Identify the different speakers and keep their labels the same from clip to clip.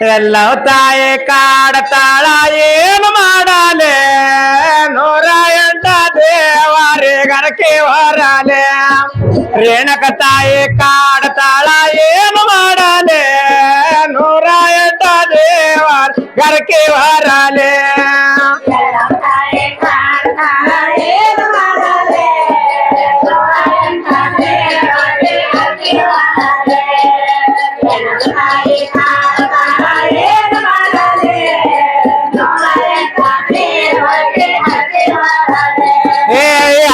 Speaker 1: ಎಲ್ಲ ತಾಯಿ ಕಾಡತಾಳ ಏನು ಮಾಡಾಲೆ? ನೂರ ಎಂಟ ದೇವಾರಿ ಗರಕೆ ಹೊರಾಲೆ. ರೇಣಕ ತಾಯಿ ಕಾಡತಾಳ ಏನು ಮಾಡಾಲೆ? ನೂರ ಎಂಟ ದೇವಾರ ಗರಕೆ ಹೊರಾಲೆ. ಏ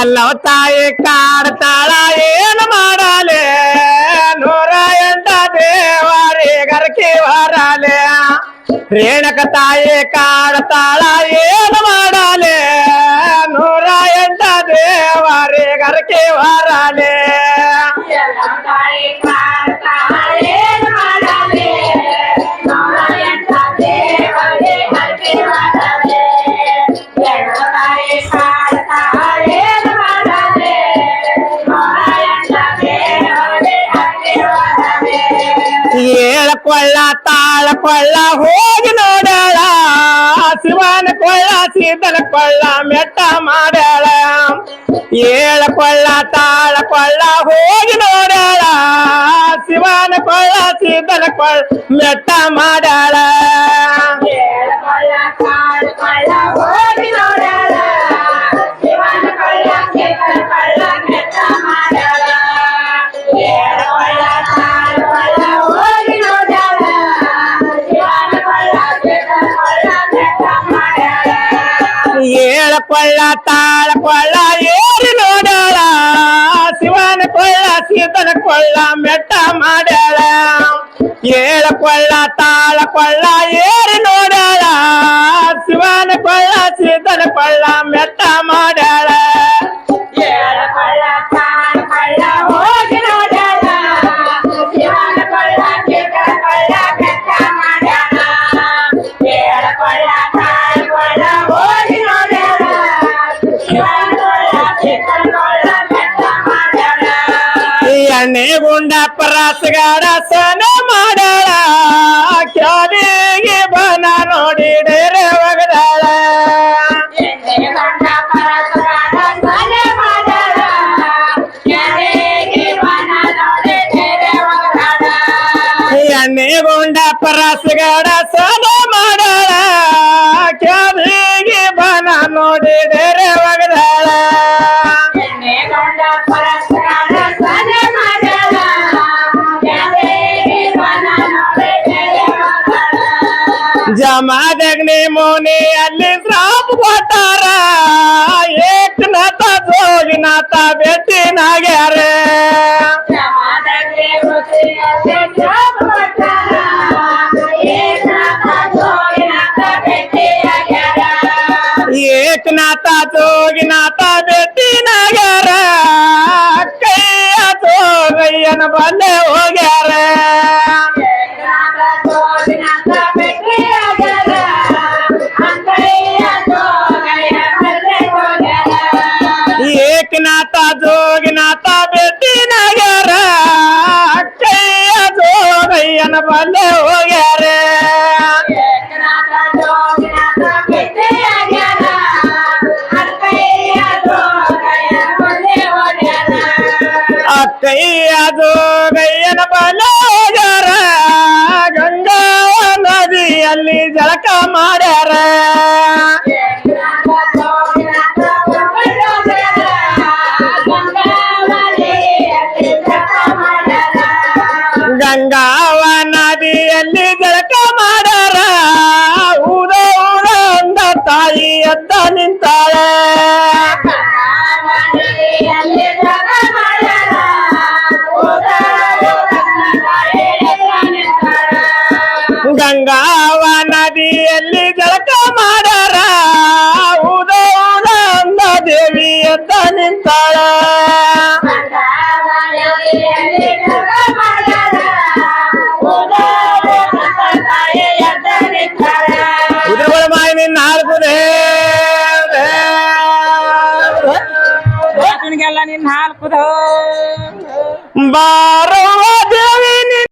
Speaker 1: ಎಲ್ಲ ತಾಯಿ ಕಾಡ್ತಾಳ ಏನು ಮಾಡಲೆ ನೂರ ಎಂಟ ದೇವಾರಿ ಗರಕೆ ಹೊರಲೆ ರೇಣಕ ತಾಯಿ ಕಾಡ್ತಾಳ ಏನು ಮಾಡಲೆ ನೂರ ಎಂಟ ದೇವಾರಿ ಗರಕೆ ಹೊರಲೆ ಕೊಳ್ಳ, ತಾಳ ಕೊಳ್ಳ, ಹೋಗಿ ನೋಡಾಳ ಶಿವನ ಕೊಳ್ಳ, ಸೀತನ ಕೊಳ್ಳ, ಮೆಟ್ಟ ಮಾಡ್ಯಾಳ. ಏಳ ಕೊಳ್ಳ, ತಾಳ ಕೊಳ್ಳ, ಹೋಗಿ ನೋಡಾಳ ಶಿವನ ಕೊಳ್ಳ, ಸೀತನ ಕೊಳ್ಳ, ಮೆಟ್ಟ ಮಾಡ್ಯಾಳ. ಏಳ ಕೊಳ್ಳ ತಾಳ ಕೊಳ್ಳ ಏರಿ ನೋಡಾಳ ಶಿವನ ಕೊಳ್ಳ ಸೀತನ ಕೊಳ್ಳ ಮೆಟ್ಟ ಮಾಡ್ಯಾಳ ಏಳ ಕೊಳ್ಳ ತಾಳ ಕೊಳ್ಳ ಏರಿ ಎಣ್ಣೆ ಗುಂಡ ಪರಾಸಗಾರ ಸನ ಮಾಡಾಳ. ಕ್ಯಾಲಿಗೆ ಬನ ನೋಡಿ ಡೇರೆ ಒಗದಾಳ. ಎಣ್ಣೆ ಗುಂಡ ಪರಾಸಗಾರ ಸನ जमा देखने मोने अल्ली श्राप घोटारा। एक नाता तो जोग नाता तो बेटी ना गेरे। एक नाता तो जोग नाता बेटी नगर कैया जोग बने हो ಜೋಗಯ್ಯನ ಬಲ್ಲೆ ಹೋಗ್ಯಾರ ಅಕ್ಕಯ್ಯ ಜೋಗಯ್ಯನ ಬಲ್ಲೆ ಹೋಗ್ಯಾರ ಗಂಗಾ ನದಿಯಲ್ಲಿ ಜಳಕ ಮಾಡ್ಯಾರ ಗಂಗಾವ ನದಿಯಲ್ಲಿ ಜಳಕ ಮಾಡ್ಯಾರ ಊದ ಊದ ಅಂದ ತಾಯಿ ಎದ್ದ ನಿಂತಾಳ ಗಂಗಾವ ನದಿಯಲ್ಲಿ ಜಳಕ ಮಾಡ್ಯಾರ ಊದ ಊದ ಅಂದ ದೇವಿ ಎದ್ದ ನಿಂತಾಳ
Speaker 2: निन्हाल कुदो
Speaker 1: बारो